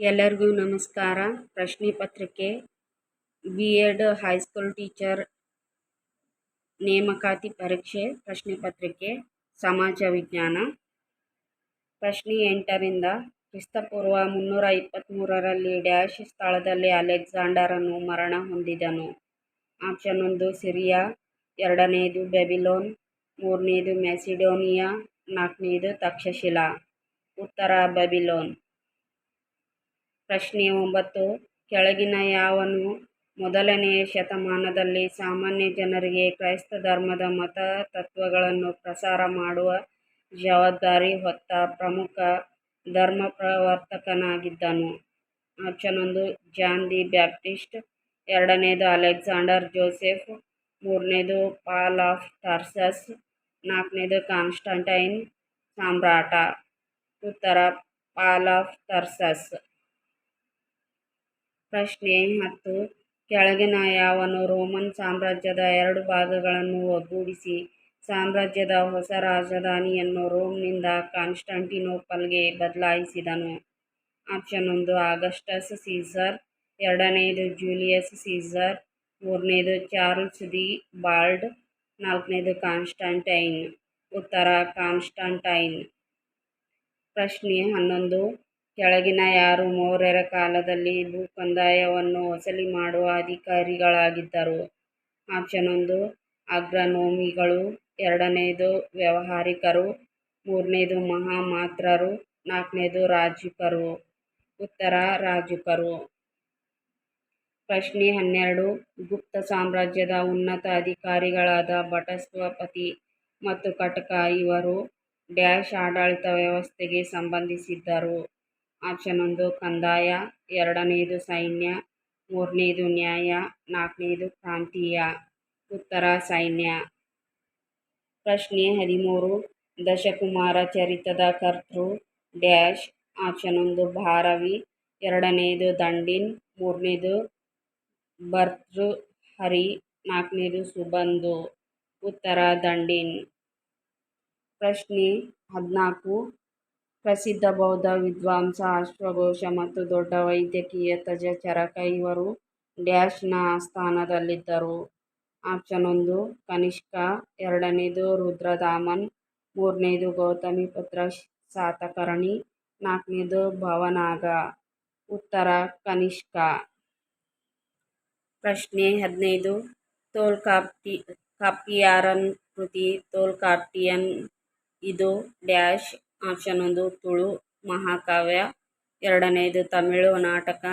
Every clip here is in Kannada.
ಎಲ್ಲರಿಗೂ ನಮಸ್ಕಾರ. ಪ್ರಶ್ನೆ ಪತ್ರಿಕೆ ಬಿ ಎಡ್ ಹೈಸ್ಕೂಲ್ ಟೀಚರ್ ನೇಮಕಾತಿ ಪರೀಕ್ಷೆ, ಪ್ರಶ್ನೆ ಪತ್ರಿಕೆ, ಸಮಾಜ ವಿಜ್ಞಾನ. ಪ್ರಶ್ನೆ ಎಂಟರಿಂದ ಕ್ರಿಸ್ತಪೂರ್ವ ಮುನ್ನೂರ ಇಪ್ಪತ್ತ್ಮೂರರಲ್ಲಿ ಡ್ಯಾಶ್ ಸ್ಥಳದಲ್ಲಿ ಅಲೆಕ್ಸಾಂಡರನು ಮರಣ ಹೊಂದಿದನು. ಆಪ್ಷನ್ ಒಂದು, ಸಿರಿಯಾ. ಎರಡನೆಯದು ಬೆಬಿಲೋನ್. ಮೂರನೆಯದು ಮ್ಯಾಸಿಡೋನಿಯಾ. ನಾಲ್ಕನೆಯದು ತಕ್ಷಶಿಲಾ. ಉತ್ತರ, ಬೆಬಿಲೋನ್. ಪ್ರಶ್ನೆ ಒಂಬತ್ತು. ಕೆಳಗಿನ ಯಾವನು ಮೊದಲನೆಯ ಶತಮಾನದಲ್ಲಿ ಸಾಮಾನ್ಯ ಜನರಿಗೆ ಕ್ರೈಸ್ತ ಧರ್ಮದ ಮತ ತತ್ವಗಳನ್ನು ಪ್ರಸಾರ ಮಾಡುವ ಜವಾಬ್ದಾರಿ ಹೊತ್ತ ಪ್ರಮುಖ ಧರ್ಮಪ್ರವರ್ತಕನಾಗಿದ್ದನು ಆಪ್ಷನ್ ಒಂದು ಜಾನ್ ದಿ ಬ್ಯಾಪ್ಟಿಸ್ಟ್, ಎರಡನೇದು ಅಲೆಕ್ಸಾಂಡರ್ ಜೋಸೆಫ್, ಮೂರನೇದು ಪಾಲ್ ಆಫ್ ಟಾರ್ಸಸ್ ನಾಲ್ಕನೇದು ಕಾನ್ಸ್ಟಂಟೈನ್ ಸಾಮ್ರಾಟ. ಉತ್ತರ, ಪಾಲ್ ಆಫ್ ಟರ್ಸಸ್ ಪ್ರಶ್ನೆ ಮತ್ತು ಕೆಳಗಿನ ಯಾವನು ರೋಮನ್ ಸಾಮ್ರಾಜ್ಯದ ಎರಡು ಭಾಗಗಳನ್ನು ಒಗ್ಗೂಡಿಸಿ. ಸಾಮ್ರಾಜ್ಯದ ಹೊಸ ರಾಜಧಾನಿಯನ್ನು ರೋಮ್ನಿಂದ ಕಾನ್ಸ್ಟಂಟಿನೋಪಲ್ಗೆ ಬದಲಾಯಿಸಿದನು. ಆಪ್ಷನ್ ಒಂದು, ಆಗಸ್ಟಸ್ ಸೀಸರ್. ಎರಡನೆಯದು ಜೂಲಿಯಸ್ ಸೀಸರ್. ಮೂರನೇದು, ಚಾರ್ಲ್ಸ್ ದಿ ಬಾಲ್ಡ್. ನಾಲ್ಕನೇದು, ಕಾನ್ಸ್ಟಂಟೈನ್. ಉತ್ತರ, ಕಾನ್ಸ್ಟಂಟೈನ್. ಪ್ರಶ್ನೆ ಹನ್ನೊಂದು ಕೆಳಗಿನ ಯಾರು ಮೌರ್ಯರ ಕಾಲದಲ್ಲಿ ಭೂ ಕಂದಾಯವನ್ನು ವಸೂಲಿ ಮಾಡುವ ಅಧಿಕಾರಿಗಳಾಗಿದ್ದರು. ಆಪ್ಷನ್ ಒಂದು ಅಗ್ರನೋಮಿಗಳು. ಎರಡನೇದು, ವ್ಯವಹಾರಿಕರು. ಮೂರನೇದು, ಮಹಾಮಾತ್ರರು. ನಾಲ್ಕನೇದು, ರಾಜುಕರು. ಉತ್ತರ, ರಾಜುಕರು. ಪ್ರಶ್ನೆ ಹನ್ನೆರಡು, ಗುಪ್ತ ಸಾಮ್ರಾಜ್ಯದ ಉನ್ನತ ಅಧಿಕಾರಿಗಳಾದ ಬಟಸ್ವಪತಿ ಮತ್ತು ಕಟಕ ಇವರು ಡ್ಯಾಶ್ ಆಡಳಿತ ವ್ಯವಸ್ಥೆಗೆ ಸಂಬಂಧಿಸಿದ್ದರು. ಆಪ್ಷನ್ ಒಂದು ಕಂದಾಯ ಎರಡನೆಯದು ಸೈನ್ಯ ಮೂರನೆಯದು ನ್ಯಾಯ ನಾಲ್ಕನೆಯದು ಪ್ರಾಂತೀಯ ಉತ್ತರ ಸೈನ್ಯ. ಪ್ರಶ್ನೆ ಹದಿಮೂರು. ದಶಕುಮಾರ ಚರಿತದ ಕರ್ತೃ ಡ್ಯಾಶ್ ಆಪ್ಷನ್ ಒಂದು ಭಾರವಿ ಎರಡನೆಯದು ದಂಡಿನ್, ಮೂರನೇದು ಭರ್ತೃಹರಿ, ನಾಲ್ಕನೇದು ಸುಬಂಧು. ಉತ್ತರ ದಂಡಿನ್. ಪ್ರಶ್ನೆ ಹದಿನಾಲ್ಕು. ಪ್ರಸಿದ್ಧ ಬೌದ್ಧ ವಿದ್ವಾಂಸ ಅಶ್ವಘೋಷ ಮತ್ತು ದೊಡ್ಡ ವೈದ್ಯಕೀಯ ತಜ್ಞ ಚರಕ ಇವರು ಡ್ಯಾಶ್ನ ಸ್ಥಾನದಲ್ಲಿದ್ದರು. ಆಪ್ಷನ್ ಒಂದು ಕನಿಷ್ಕ ಎರಡನೇದು ರುದ್ರದಾಮನ್, ಮೂರನೇದು ಗೌತಮಿಪುತ್ರ ಸಾತಕರ್ಣಿ, ನಾಲ್ಕನೇದು ಭವನಾಗ. ಉತ್ತರ ಕನಿಷ್ಕ ಪ್ರಶ್ನೆ ಹದಿನೈದು ತೋಲ್ಕಾಪ್ಟಿ ಕಾಪಿಯಾರನ್ ಕೃತಿ ತೋಲ್ಕಾಪ್ಟಿಯನ್ ಇದು ಡ್ಯಾಶ್ ಆಪ್ಷನ್ ಒಂದು, ತುಳು ಮಹಾಕಾವ್ಯ. ಎರಡನೆಯದು ತಮಿಳು ನಾಟಕ.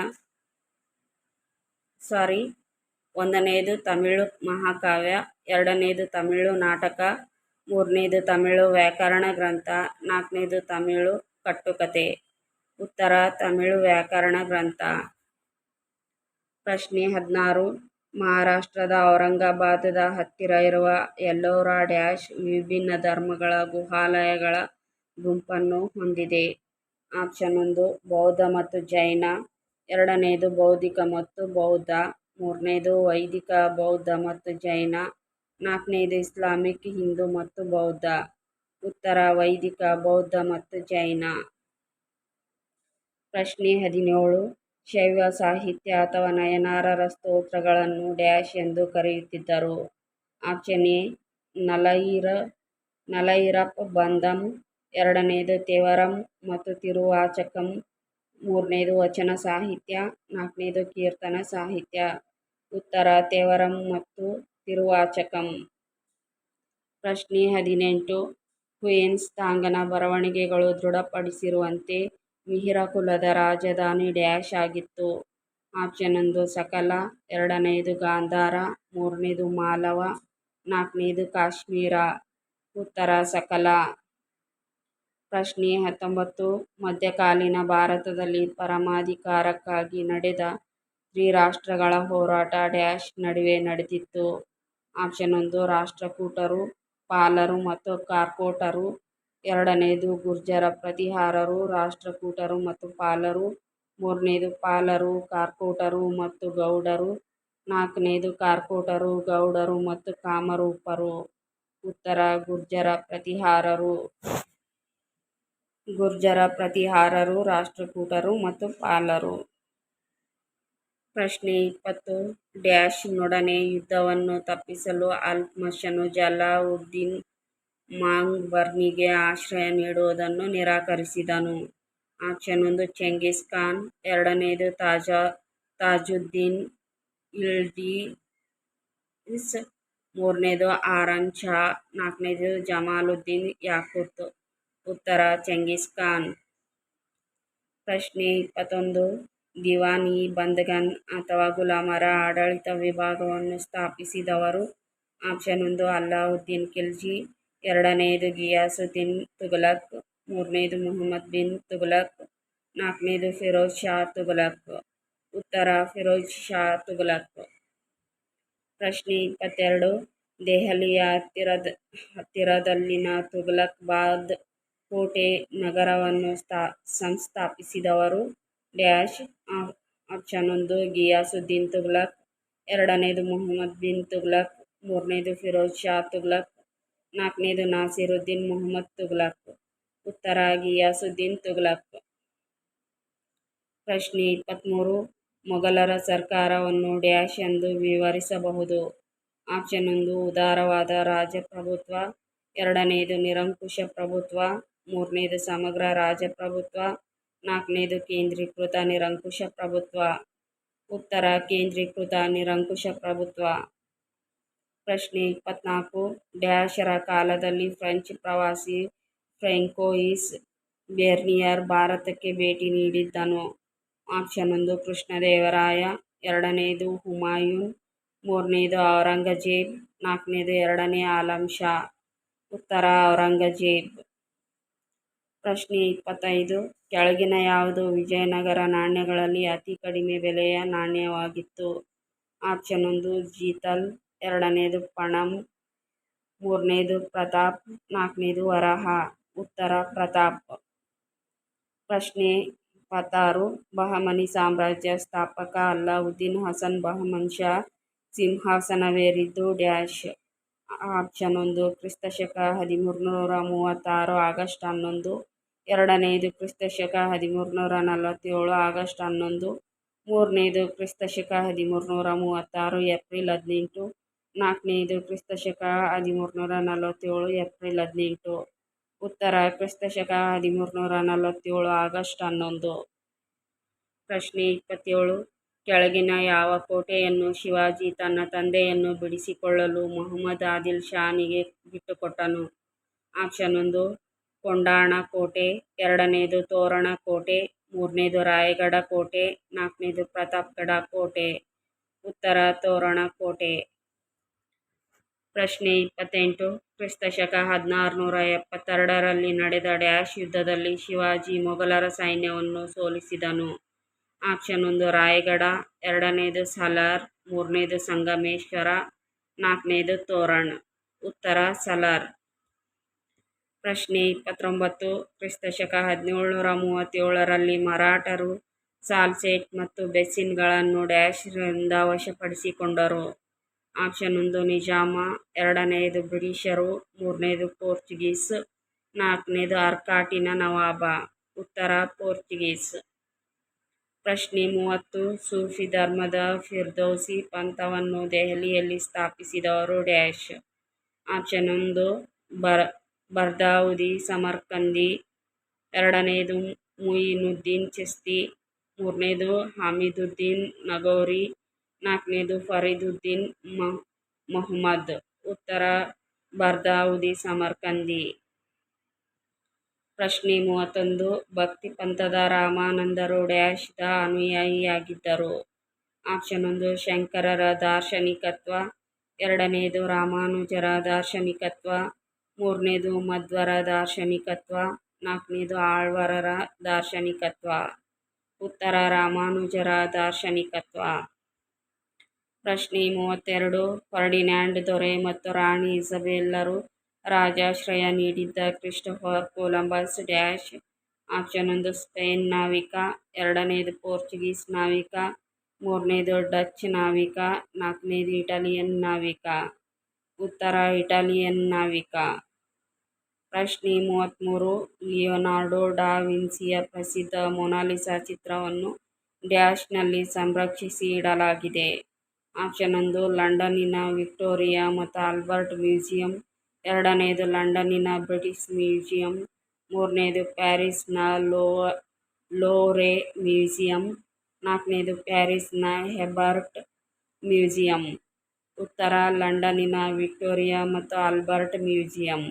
ಸಾರಿ ಒಂದನೆಯದು ತಮಿಳು ಮಹಾಕಾವ್ಯ. ಎರಡನೆಯದು ತಮಿಳು ನಾಟಕ. ಮೂರನೇದು, ತಮಿಳು ವ್ಯಾಕರಣ ಗ್ರಂಥ. ನಾಲ್ಕನೇದು, ತಮಿಳು ಕಟ್ಟುಕತೆ. ಉತ್ತರ, ತಮಿಳು ವ್ಯಾಕರಣ ಗ್ರಂಥ. ಪ್ರಶ್ನೆ ಹದಿನಾರು, ಮಹಾರಾಷ್ಟ್ರದ ಔರಂಗಾಬಾದದ ಹತ್ತಿರ ಇರುವ ಎಲ್ಲೋರಾ ಡ್ಯಾಶ್ ವಿಭಿನ್ನ ಧರ್ಮಗಳ ಗುಹಾಲಯಗಳ ಗುಂಪನ್ನು ಹೊಂದಿದೆ. ಆಪ್ಷನ್ ಒಂದು ಬೌದ್ಧ ಮತ್ತು ಜೈನ. ಎರಡನೆಯದು ಬೌದ್ಧಿಕ ಮತ್ತು ಬೌದ್ಧ. ಮೂರನೇದು, ವೈದಿಕ, ಬೌದ್ಧ ಮತ್ತು ಜೈನ. ನಾಲ್ಕನೇದು, ಇಸ್ಲಾಮಿಕ್, ಹಿಂದೂ ಮತ್ತು ಬೌದ್ಧ. ಉತ್ತರ, ವೈದಿಕ, ಬೌದ್ಧ ಮತ್ತು ಜೈನ. ಪ್ರಶ್ನೆ ಹದಿನೇಳು, ಶೈವ ಸಾಹಿತ್ಯ ಅಥವಾ ನಯನಾರರ ಸ್ತೋತ್ರಗಳನ್ನು ಡ್ಯಾಶ್ ಎಂದು ಕರೆಯುತ್ತಿದ್ದರು. ಆಪ್ಷನ್ ಎ, ನಲೈರ ನಲೈರಪ್ ಬಂದಂ ಎರಡನೆಯದು ತೇವರಂ ಮತ್ತು ತಿರುವಾಚಕಂ. ಮೂರನೇದು ವಚನ ಸಾಹಿತ್ಯ, ನಾಲ್ಕನೇದು ಕೀರ್ತನ ಸಾಹಿತ್ಯ. ಉತ್ತರ ತೇವರಂ ಮತ್ತು ತಿರುವಾಚಕಂ. ಪ್ರಶ್ನೆ ಹದಿನೆಂಟು. ಕ್ವೇನ್ಸ್ ತಾಂಗನ ಬರವಣಿಗೆಗಳು ದೃಢಪಡಿಸಿರುವಂತೆ ಮಿಹಿರ ಕುಲದ ರಾಜಧಾನಿ ಡ್ಯಾಶ್ ಆಗಿತ್ತು. ಆಪ್ಷನ್ ಒಂದು ಸಕಲ ಎರಡನೆಯದು ಗಾಂಧಾರ, ಮೂರನೇದು ಮಾಲವ, ನಾಲ್ಕನೇದು ಕಾಶ್ಮೀರ. ಉತ್ತರ ಸಕಲ. ಪ್ರಶ್ನೆ ಹತ್ತೊಂಬತ್ತು, ಮಧ್ಯಕಾಲೀನ ಭಾರತದಲ್ಲಿ ಪರಮಾಧಿಕಾರಕ್ಕಾಗಿ ನಡೆದ ತ್ರಿರಾಷ್ಟ್ರಗಳ ಹೋರಾಟ ಡ್ಯಾಶ್ ನಡುವೆ ನಡೆದಿತ್ತು. ಆಪ್ಷನ್ ಒಂದು, ರಾಷ್ಟ್ರಕೂಟರು, ಪಾಲರು ಮತ್ತು ಕಾರ್ಕೋಟರು. ಎರಡನೆಯದು ಗುರ್ಜರ ಪ್ರತಿಹಾರರು, ರಾಷ್ಟ್ರಕೂಟರು ಮತ್ತು ಪಾಲರು. ಮೂರನೇದು, ಪಾಲರು, ಕಾರ್ಕೋಟರು ಮತ್ತು ಗೌಡರು. ನಾಲ್ಕನೇದು, ಕಾರ್ಕೋಟರು, ಗೌಡರು ಮತ್ತು ಕಾಮರೂಪರು. ಉತ್ತರ, ಗುರ್ಜರ ಪ್ರತಿಹಾರರು. ಗುರ್ಜರ, ಪ್ರತಿಹಾರರು, ರಾಷ್ಟ್ರಕೂಟರು ಮತ್ತು ಪಾಲರು. ಪ್ರಶ್ನೆ ಇಪ್ಪತ್ತು. ಡ್ಯಾಶ್ ನೊಡನೆ ಯುದ್ಧವನ್ನು ತಪ್ಪಿಸಲು ಅಲ್ಮಶನು ಜಲಾವುದ್ದೀನ್ ಮಾಂಗ್ ಬರ್ನಿಗೆ ಆಶ್ರಯ ನೀಡುವುದನ್ನು ನಿರಾಕರಿಸಿದನು. ಆಪ್ಷನ್ ಒಂದು ಚೆಂಗಿಸ್ ಖಾನ್. ಎರಡನೆಯದು ತಾಜಾ ತಾಜುದ್ದೀನ್ ಇಲ್ಡಿಸ್ ಮೂರನೇದು, ಆರನ್ ಶಾ ನಾಲ್ಕನೇದು, ಜಮಾಲುದ್ದೀನ್ ಯಾಕೂತ್. ಉತ್ತರ ಚೆಂಗಿಸ್ ಖಾನ್. ಪ್ರಶ್ನೆ ಇಪ್ಪತ್ತೊಂದು. ದಿವಾನ್-ಇ ಬಂದಗನ್ ಅಥವಾ ಗುಲಾಮರ ಆಡಳಿತ ವಿಭಾಗವನ್ನು ಸ್ಥಾಪಿಸಿದವರು? ಆಪ್ಷನ್ ಒಂದು, ಅಲ್ಲಾವುದ್ದೀನ್ ಖಿಲ್ಜಿ. ಎರಡನೆಯದು ಗಿಯಾಸುದ್ದೀನ್ ತುಘಲಕ್. ಮೂರನೇದು, ಮೊಹಮ್ಮದ್ ಬಿನ್ ತುಘಲಕ್. ನಾಲ್ಕನೇದು, ಫಿರೋಜ್ ಶಾ ತುಘಲಕ್. ಉತ್ತರ, ಫಿರೋಜ್ ಶಾ ತುಘಲಕ್. ಪ್ರಶ್ನೆ ಇಪ್ಪತ್ತೆರಡು. ದೆಹಲಿಯ ಹತ್ತಿರದ ಹತ್ತಿರದಲ್ಲಿನ ತುಘಲಕಾಬಾದ್ ಕೋಟೆ ನಗರವನ್ನು ಸ್ಥಾ, ಸಂಸ್ಥಾಪಿಸಿದವರು ಡ್ಯಾಶ್ ಆಪ್ಷನ್ ಒಂದು ಗಿಯಾಸುದ್ದೀನ್ ತುಗ್ಲಕ್, ಎರಡನೇದು ಮೊಹಮ್ಮದ್ ಬಿನ್ ತುಗ್ಲಕ್, ಮೂರನೇದು ಫಿರೋಜ್ ಶಾ ತುಗ್ಲಕ್, ನಾಲ್ಕನೇದು ನಾಸಿರುದ್ದೀನ್ ಮೊಹಮ್ಮದ್ ತುಗ್ಲಕ್. ಉತ್ತರ ಗಿಯಾಸುದ್ದೀನ್ ತುಗ್ಲಕ್. ಪ್ರಶ್ನೆ ಇಪ್ಪತ್ತ್ಮೂರು ಮೊಘಲರ ಸರ್ಕಾರವನ್ನು ಡ್ಯಾಶ್ ಎಂದು ವಿವರಿಸಬಹುದು. ಆಪ್ಷನ್ ಒಂದು, ಉದಾರವಾದ ರಾಜಪ್ರಭುತ್ವ. ಎರಡನೆಯದು ನಿರಂಕುಶ ಪ್ರಭುತ್ವ. ಮೂರನೆಯದು ಸಮಗ್ರ ರಾಜಪ್ರಭುತ್ವ, ನಾಲ್ಕನೇದು ಕೇಂದ್ರೀಕೃತ ನಿರಂಕುಶ ಪ್ರಭುತ್ವ, ಉತ್ತರ ಕೇಂದ್ರೀಕೃತ ನಿರಂಕುಶ ಪ್ರಭುತ್ವ. ಪ್ರಶ್ನೆ ಇಪ್ಪತ್ನಾಲ್ಕು, ಡ್ಯಾಶರ ಕಾಲದಲ್ಲಿ ಫ್ರೆಂಚ್ ಪ್ರವಾಸಿ ಫ್ರೆಂಕೋಯಿಸ್ ಬೆರ್ನಿಯರ್ ಭಾರತಕ್ಕೆ ಭೇಟಿ ನೀಡಿದ್ದನು. ಆಪ್ಷನ್ ಒಂದು, ಕೃಷ್ಣದೇವರಾಯ. ಎರಡನೇದು, ಹುಮಾಯೂನ್. ಮೂರನೇದು, ಔರಂಗಜೇಬ್. ನಾಲ್ಕನೇದು, ಎರಡನೇ, ಆಲಂ ಶಾ. ಉತ್ತರ, ಔರಂಗಜೇಬ್. ಪ್ರಶ್ನೆ ಇಪ್ಪತ್ತೈದು. ಕೆಳಗಿನ ಯಾವುದು ವಿಜಯನಗರ ನಾಣ್ಯಗಳಲ್ಲಿ ಅತಿ ಕಡಿಮೆ ಬೆಲೆಯ ನಾಣ್ಯವಾಗಿತ್ತು? ಆಪ್ಷನ್ ಒಂದು, ಜೀತಲ್. ಎರಡನೇದು, ಪಣಂ. ಮೂರನೇದು, ಪ್ರತಾಪ್. ನಾಲ್ಕನೇದು, ವರಹ. ಉತ್ತರ, ಪ್ರತಾಪ್. ಪ್ರಶ್ನೆ ಇಪ್ಪತ್ತಾರು. ಬಹಮನಿ ಸಾಮ್ರಾಜ್ಯ ಸ್ಥಾಪಕ ಅಲ್ಲಾವುದ್ದೀನ್ ಹಸನ್ ಬಹಮನ್ ಶಾ ಸಿಂಹಾಸನವೇರಿದ್ದು ಡ್ಯಾಶ್. ಆಪ್ಷನ್ ಒಂದು, ಕ್ರಿಸ್ತಶಕ ಹದಿಮೂರುನೂರ ಮೂವತ್ತಾರು ಆಗಸ್ಟ್ ಹನ್ನೊಂದು. ಎರಡನೆಯದು ಕ್ರಿಸ್ತಶಕ ಹದಿಮೂರುನೂರ ನಲವತ್ತೇಳು, ಆಗಸ್ಟ್ ಹನ್ನೊಂದು. ಮೂರನೆಯದು ಕ್ರಿಸ್ತಶಕ ಹದಿಮೂರುನೂರ ಮೂವತ್ತಾರು, ಏಪ್ರಿಲ್ ಹದಿನೆಂಟು. ನಾಲ್ಕನೆಯದು ಕ್ರಿಸ್ತಶಕ ಹದಿಮೂರುನೂರ ನಲವತ್ತೇಳು, ಏಪ್ರಿಲ್ ಹದಿನೆಂಟು. ಉತ್ತರ ಕ್ರಿಸ್ತ ಕ್ರಿಸ್ತಶಕ ಹದಿಮೂರುನೂರ ನಲವತ್ತೇಳು, ಆಗಸ್ಟ್ ಹನ್ನೊಂದು. ಪ್ರಶ್ನೆ ಇಪ್ಪತ್ತೇಳು, ಕೆಳಗಿನ ಯಾವ ಕೋಟೆಯನ್ನು ಶಿವಾಜಿ ತನ್ನ ತಂದೆಯನ್ನು ಬಿಡಿಸಿಕೊಳ್ಳಲು ಮೊಹಮ್ಮದ್ ಆದಿಲ್ ಶಾನಿಗೆ ಬಿಟ್ಟುಕೊಟ್ಟನು? ಆಪ್ಷನ್ ಒಂದು ಕೊಂಡಾಣ ಕೋಟೆ, ಎರಡನೇದು ತೋರಣ ಕೋಟೆ, ಮೂರನೇದು ರಾಯಗಢ ಕೋಟೆ, ನಾಲ್ಕನೇದು ಪ್ರತಾಪ್ಗಢ ಕೋಟೆ. ಉತ್ತರ ತೋರಣ ಕೋಟೆ. ಪ್ರಶ್ನೆ ಇಪ್ಪತ್ತೆಂಟು. ಕ್ರಿಸ್ತಶಕ ಹದಿನಾರುನೂರ ಎಪ್ಪತ್ತೆರಡರಲ್ಲಿ ನಡೆದ ಡ್ಯಾಶ್ ಯುದ್ಧದಲ್ಲಿ ಶಿವಾಜಿ ಮೊಘಲರ ಸೈನ್ಯವನ್ನು ಸೋಲಿಸಿದನು. ಆಪ್ಷನ್ ಒಂದು ರಾಯಗಢ ಎರಡನೇದು ಸಲಾರ್, ಮೂರನೇದು ಸಂಗಮೇಶ್ವರ, ನಾಲ್ಕನೇದು ತೋರಣ್. ಉತ್ತರ ಸಲಾರ್. ಪ್ರಶ್ನೆ ಇಪ್ಪತ್ತೊಂಬತ್ತು, ಕ್ರಿಸ್ತಶಕ ಹದಿನೇಳುನೂರ ಮೂವತ್ತೇಳರಲ್ಲಿ ಮರಾಠರು ಸಾಲ್ಸೆಟ್ ಮತ್ತು ಬೆಸ್ಸಿನ್ಗಳನ್ನು ಡ್ಯಾಶ್ರಿಂದ ವಶಪಡಿಸಿಕೊಂಡರು. ಆಪ್ಷನ್ ಒಂದು, ನಿಜಾಮ. ಎರಡನೆಯದು ಬ್ರಿಟಿಷರು. ಮೂರನೇದು, ಪೋರ್ಚುಗೀಸ್. ನಾಲ್ಕನೇದು, ಅರ್ಕಾಟಿನ ನವಾಬ. ಉತ್ತರ, ಪೋರ್ಚುಗೀಸ್. ಪ್ರಶ್ನೆ ಮೂವತ್ತು, ಸೂಫಿ ಧರ್ಮದ ಫಿರ್ದೌಸಿ ಪಂಥವನ್ನು ದೆಹಲಿಯಲ್ಲಿ ಸ್ಥಾಪಿಸಿದವರು ಡ್ಯಾಶ್. ಆಪ್ಷನ್ ಒಂದು ಬರ್ದಾವುದಿ, ಸಮರ್ಕಂದಿ, ಎರಡನೇದು ಮುಯಿನುದ್ದೀನ್ ಚಿಸ್ತಿ, ಮೂರನೇದು ಹಮೀದುದ್ದೀನ್ ನಗೌರಿ, ನಾಲ್ಕನೇದು ಫರೀದುದ್ದೀನ್ ಮೊಹಮ್ಮದ್. ಉತ್ತರ, ಬರ್ದಾವುದಿ, ಸಮರ್ಕಂದಿ. ಪ್ರಶ್ನೆ ಮೂವತ್ತೊಂದು, ಭಕ್ತಿ ಪಂಥದ ರಾಮಾನಂದರು ಡ್ಯಾಶ್ದ ಅನುಯಾಯಿಯಾಗಿದ್ದರು. ಆಪ್ಷನ್ ಒಂದು, ಶಂಕರರ ದಾರ್ಶನಿಕತ್ವ. ಎರಡನೆಯದು ರಾಮಾನುಜರ ದಾರ್ಶನಿಕತ್ವ. ಮೂರನೆಯದು ಮಧ್ವರ ದಾರ್ಶನಿಕತ್ವ, ನಾಲ್ಕನೇದು ಆಳ್ವರರ ದಾರ್ಶನಿಕತ್ವ, ಉತ್ತರ ರಾಮಾನುಜರ ದಾರ್ಶನಿಕತ್ವ. ಪ್ರಶ್ನೆ ಮೂವತ್ತೆರಡು ಫರ್ಡಿನ್ಯಾಂಡ್ ದೊರೆ ಮತ್ತು ರಾಣಿ ಇಸಬೆಲ್ಲರು ರಾಜಾಶ್ರಯ ನೀಡಿದ್ದ ಕ್ರಿಸ್ಟೋಫರ್ ಕೊಲಂಬಸ್ ಡ್ಯಾಶ್, ಆಪ್ಷನ್ ಒಂದು ಸ್ಪೇನ್ ನಾವಿಕ, ಎರಡನೇದು ಪೋರ್ಚುಗೀಸ್ ನಾವಿಕ, ಮೂರನೇದು ಡಚ್ ನಾವಿಕ, ನಾಲ್ಕನೇದು ಇಟಾಲಿಯನ್ ನಾವಿಕ. ಉತ್ತರ ಇಟಾಲಿಯನ್ ನಾವಿಕ. ಪ್ರಶ್ನೆ ಮೂವತ್ತ್ಮೂರು ಲಿಯೊನಾರ್ಡೋ ಡಾ ವಿನ್ಸಿಯ ಪ್ರಸಿದ್ಧ ಮೊನಾಲಿಸಾ ಚಿತ್ರವನ್ನು ಡ್ಯಾಶ್ನಲ್ಲಿ ಸಂರಕ್ಷಿಸಿ ಇಡಲಾಗಿದೆ. ಆಪ್ಷನ್ ಒಂದು ಲಂಡನ್ನಿನ ವಿಕ್ಟೋರಿಯಾ ಮತ್ತು ಆಲ್ಬರ್ಟ್ ಮ್ಯೂಸಿಯಂ. ಎರಡನೆಯದು ಲಂಡನ್ನಿನ ಬ್ರಿಟಿಷ್ ಮ್ಯೂಸಿಯಂ. ಮೂರನೇದು, ಪ್ಯಾರಿಸ್ನ ಲೋ, ಲೋರೆ ಮ್ಯೂಸಿಯಂ. ನಾಲ್ಕನೇದು, ಪ್ಯಾರಿಸ್ನ ಹೆಬರ್ಟ್ ಮ್ಯೂಸಿಯಂ. ಉತ್ತರ ಲಂಡನ್ನಿನ ವಿಕ್ಟೋರಿಯಾ ಮತ್ತು ಆಲ್ಬರ್ಟ್ ಮ್ಯೂಸಿಯಂ.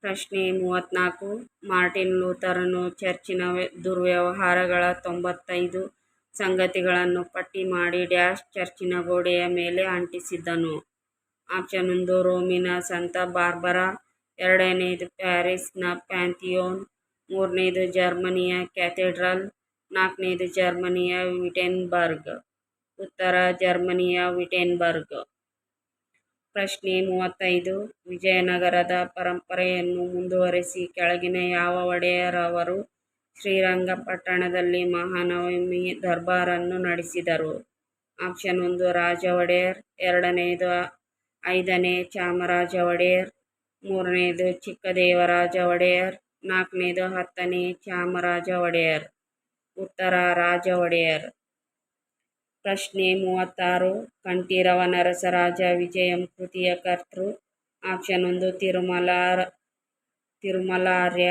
ಪ್ರಶ್ನೆ ಮೂವತ್ತ್ನಾಲ್ಕು. ಮಾರ್ಟಿನ್ ಲೂಥರನು ಚರ್ಚಿನ ದುರ್ವ್ಯವಹಾರಗಳ ತೊಂಬತ್ತೈದು ಸಂಗತಿಗಳನ್ನು ಪಟ್ಟಿ ಮಾಡಿ ಡ್ಯಾಶ್ ಚರ್ಚಿನ ಗೋಡೆಯ ಮೇಲೆ ಅಂಟಿಸಿದ್ದನು. ಆಪ್ಷನ್ ಒಂದು ರೋಮಿನ ಸಂತ ಬಾರ್ಬರಾ. ಎರಡನೆಯದು ಪ್ಯಾರಿಸ್ನ ಪ್ಯಾಂಥಿಯೋನ್. ಮೂರನೇದು, ಜರ್ಮನಿಯ ಕ್ಯಾಥೆಡ್ರಲ್. ನಾಲ್ಕನೇದು, ಜರ್ಮನಿಯ ವಿಟೆನ್ಬರ್ಗ್. ಉತ್ತರ ಜರ್ಮನಿಯ ವಿಟೆನ್ಬರ್ಗ್. ಪ್ರಶ್ನೆ ಮೂವತ್ತೈದು, ವಿಜಯನಗರದ ಪರಂಪರೆಯನ್ನು ಮುಂದುವರೆಸಿ ಕೆಳಗಿನ ಯಾವ ಒಡೆಯರವರು ಶ್ರೀರಂಗಪಟ್ಟಣದಲ್ಲಿ ಮಹಾನವಮಿ ದರ್ಬಾರನ್ನು ನಡೆಸಿದರು? ಆಪ್ಷನ್ ಒಂದು, ರಾಜ ಒಡೆಯರ್. ಎರಡನೆಯದು ಐದನೇ ಚಾಮರಾಜ ಒಡೆಯರ್. ಮೂರನೆಯದು ಚಿಕ್ಕದೇವರಾಜ ಒಡೆಯರ್. ನಾಲ್ಕನೇದು, ಹತ್ತನೇ ಚಾಮರಾಜ ಒಡೆಯರ್. ಉತ್ತರ, ರಾಜ ಒಡೆಯರ್. ಪ್ರಶ್ನೆ ಮೂವತ್ತಾರು. ಕಂಠೀರವ ನರಸರಾಜ ವಿಜಯಂ ಕೃತಿಯ ಕರ್ತೃ. ಆಪ್ಷನ್ ಒಂದು ತಿರುಮಲ ತಿರುಮಲಾರ್ಯ.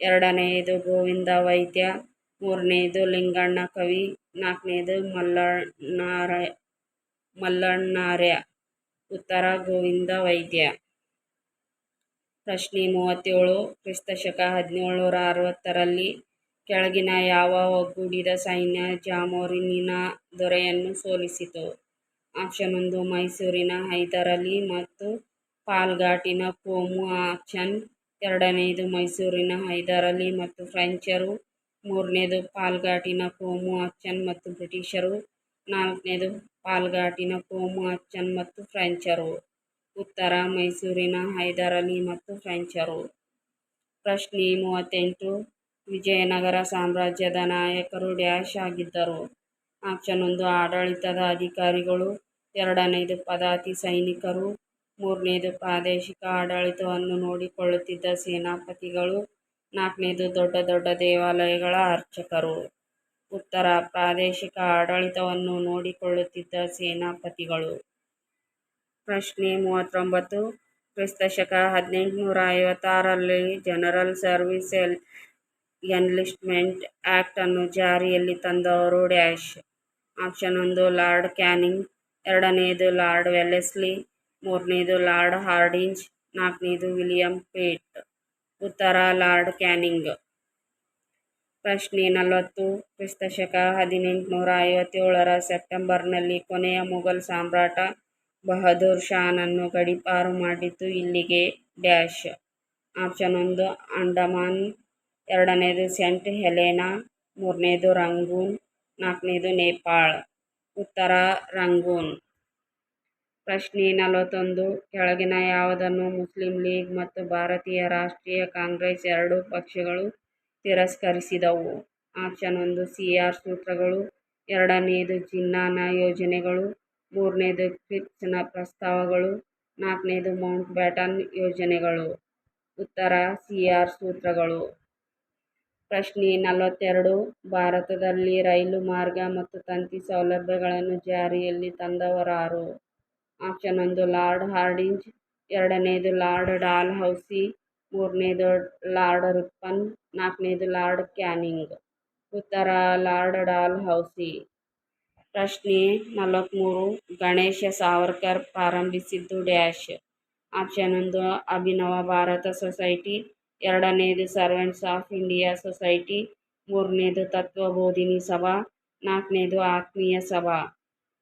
ಎರಡನೆಯದು ಗೋವಿಂದ ವೈದ್ಯ. ಮೂರನೆಯದು ಲಿಂಗಣ್ಣ ಕವಿ. ನಾಲ್ಕನೇದು, ಮಲ್ಲಣ್ಣಾರ, ಮಲ್ಲಣ್ಣಾರ್ಯ. ಉತ್ತರ, ಗೋವಿಂದ ವೈದ್ಯ. ಪ್ರಶ್ನೆ ಮೂವತ್ತೇಳು, ಕ್ರಿಸ್ತಶಕ ಹದಿನೇಳುನೂರ ಅರವತ್ತರಲ್ಲಿ ಕೆಳಗಿನ ಯಾವ ಒಗ್ಗೂಡಿದ ಸೈನ್ಯ ಜಾಮೋರಿನಿನ ದೊರೆಯನ್ನು ಸೋಲಿಸಿತು. ಆಪ್ಷನ್ ಒಂದು ಮೈಸೂರಿನ ಹೈದರಲಿ ಮತ್ತು ಪಾಲ್ಘಾಟಿನ ಕೋಮು ಆಪ್ಷನ್. ಎರಡನೆಯದು ಮೈಸೂರಿನ ಹೈದರಲಿ ಮತ್ತು ಫ್ರೆಂಚರು. ಮೂರನೇದು, ಪಾಲ್ಘಾಟಿನ ಕೋಮು ಆಪ್ಷನ್ ಮತ್ತು ಬ್ರಿಟಿಷರು. ನಾಲ್ಕನೇದು, ಪಾಲ್ಘಾಟಿನ ಕೋಮು ಆಪ್ಷನ್ ಮತ್ತು ಫ್ರೆಂಚರು. ಉತ್ತರ, ಮೈಸೂರಿನ ಹೈದರಲಿ ಮತ್ತು ಫ್ರೆಂಚರು. ಪ್ರಶ್ನೆ ಮೂವತ್ತೆಂಟು ವಿಜಯನಗರ ಸಾಮ್ರಾಜ್ಯದ ನಾಯಕರು ಡ್ಯಾಶ್ ಆಗಿದ್ದರು. ಆಪ್ಷನ್ ಒಂದು ಆಡಳಿತದ ಅಧಿಕಾರಿಗಳು, ಎರಡನೇದು ಪದಾತಿ ಸೈನಿಕರು, ಮೂರನೇದು ಪ್ರಾದೇಶಿಕ ಆಡಳಿತವನ್ನು ನೋಡಿಕೊಳ್ಳುತ್ತಿದ್ದ ಸೇನಾಪತಿಗಳು, ನಾಲ್ಕನೇದು ದೊಡ್ಡ ದೊಡ್ಡ ದೇವಾಲಯಗಳ ಅರ್ಚಕರು. ಉತ್ತರ ಪ್ರಾದೇಶಿಕ ಆಡಳಿತವನ್ನು ನೋಡಿಕೊಳ್ಳುತ್ತಿದ್ದ ಸೇನಾಪತಿಗಳು. ಪ್ರಶ್ನೆ ಮೂವತ್ತೊಂಬತ್ತು, ಕ್ರಿಸ್ತಶಕ ಹದಿನೆಂಟುನೂರ ಐವತ್ತಾರರಲ್ಲಿ ಜನರಲ್ ಸರ್ವೀಸ್ ಎಲ್ ಆಕ್ಟ್ ಆ್ಯಕ್ಟನ್ನು ಜಾರಿಯಲ್ಲಿ ತಂದವರು ಡ್ಯಾಶ್ ಆಪ್ಷನ್ ಒಂದು, ಲಾರ್ಡ್ ಕ್ಯಾನಿಂಗ್. ಎರಡನೆಯದು ಲಾರ್ಡ್ ವೆಲ್ಲೆಸ್ಲಿ. ಮೂರನೇದು, ಲಾರ್ಡ್ ಹಾರ್ಡಿಂಜ್. ನಾಲ್ಕನೇದು, ವಿಲಿಯಂ ಪೇಟ್. ಉತ್ತರ, ಲಾರ್ಡ್ ಕ್ಯಾನಿಂಗ್. ಪ್ರಶ್ನೆ ನಲವತ್ತು, ಕ್ರಿಸ್ತಶಕ ಹದಿನೆಂಟುನೂರ ಐವತ್ತೇಳರ ಸೆಪ್ಟೆಂಬರ್ನಲ್ಲಿ ಕೊನೆಯ ಮೊಘಲ್ ಸಾಮ್ರಾಟ ಬಹದ್ದೂರ್ ಶಾನನ್ನು ಗಡೀಪಾರು ಮಾಡಿದ್ದು ಇಲ್ಲಿಗೆ ಡ್ಯಾಶ್. ಆಪ್ಷನ್ ಒಂದು, ಅಂಡಮಾನ್ ಎರಡನೇದು ಸೆಂಟ್ ಹೆಲೆನಾ, ಮೂರನೇದು ರಂಗೂನ್, ನಾಲ್ಕನೇದು ನೇಪಾಳ್. ಉತ್ತರ ರಂಗೂನ್. ಪ್ರಶ್ನೆ ನಲವತ್ತೊಂದು. ಕೆಳಗಿನ ಯಾವುದನ್ನು ಮುಸ್ಲಿಂ ಲೀಗ್ ಮತ್ತು ಭಾರತೀಯ ರಾಷ್ಟ್ರೀಯ ಕಾಂಗ್ರೆಸ್ ಎರಡೂ ಪಕ್ಷಗಳು ತಿರಸ್ಕರಿಸಿದವು? ಆಪ್ಷನ್ ಒಂದು, ಸಿ ಆರ್ ಸೂತ್ರಗಳು. ಎರಡನೆಯದು ಜಿನ್ನಾನ ಯೋಜನೆಗಳು. ಮೂರನೇದು, ಕ್ರಿಪ್ಸ್ನ ಪ್ರಸ್ತಾವಗಳು. ನಾಲ್ಕನೇದು, ಮೌಂಟ್ ಬ್ಯಾಟನ್ ಯೋಜನೆಗಳು. ಉತ್ತರ, ಸಿ ಆರ್ ಸೂತ್ರಗಳು. ಪ್ರಶ್ನೆ ನಲವತ್ತೆರಡು. ಭಾರತದಲ್ಲಿ ರೈಲು ಮಾರ್ಗ ಮತ್ತು ತಂತಿ ಸೌಲಭ್ಯಗಳನ್ನು ಜಾರಿಯಲ್ಲಿ ತಂದವರಾರು. ಆಪ್ಷನ್ ಒಂದು, ಲಾರ್ಡ್ ಹಾರ್ಡಿಂಜ್. ಎರಡನೇದು, ಲಾರ್ಡ್ ಡಾಲ್ ಹೌಸಿ. ಮೂರನೇದು, ಲಾರ್ಡ್ ರಿಪ್ಪನ್ ನಾಲ್ಕನೇದು, ಲಾರ್ಡ್ ಕ್ಯಾನಿಂಗ್. ಉತ್ತರ, ಲಾರ್ಡ್ ಡಾಲ್ ಹೌಸಿ. ಪ್ರಶ್ನೆ ನಲವತ್ತ್ಮೂರು ಗಣೇಶ ಸಾವರ್ಕರ್ ಪ್ರಾರಂಭಿಸಿದ್ದು ಡ್ಯಾಶ್. ಆಪ್ಷನ್ ಒಂದು, ಅಭಿನವ ಭಾರತ ಸೊಸೈಟಿ. ಎರಡನೆಯದು ಸರ್ವೆಂಟ್ಸ್ ಆಫ್ ಇಂಡಿಯಾ ಸೊಸೈಟಿ ಮೂರನೇದು ತತ್ವಬೋಧಿನಿ ಸಭಾ, ನಾಲ್ಕನೇದು ಆತ್ಮೀಯ ಸಭಾ.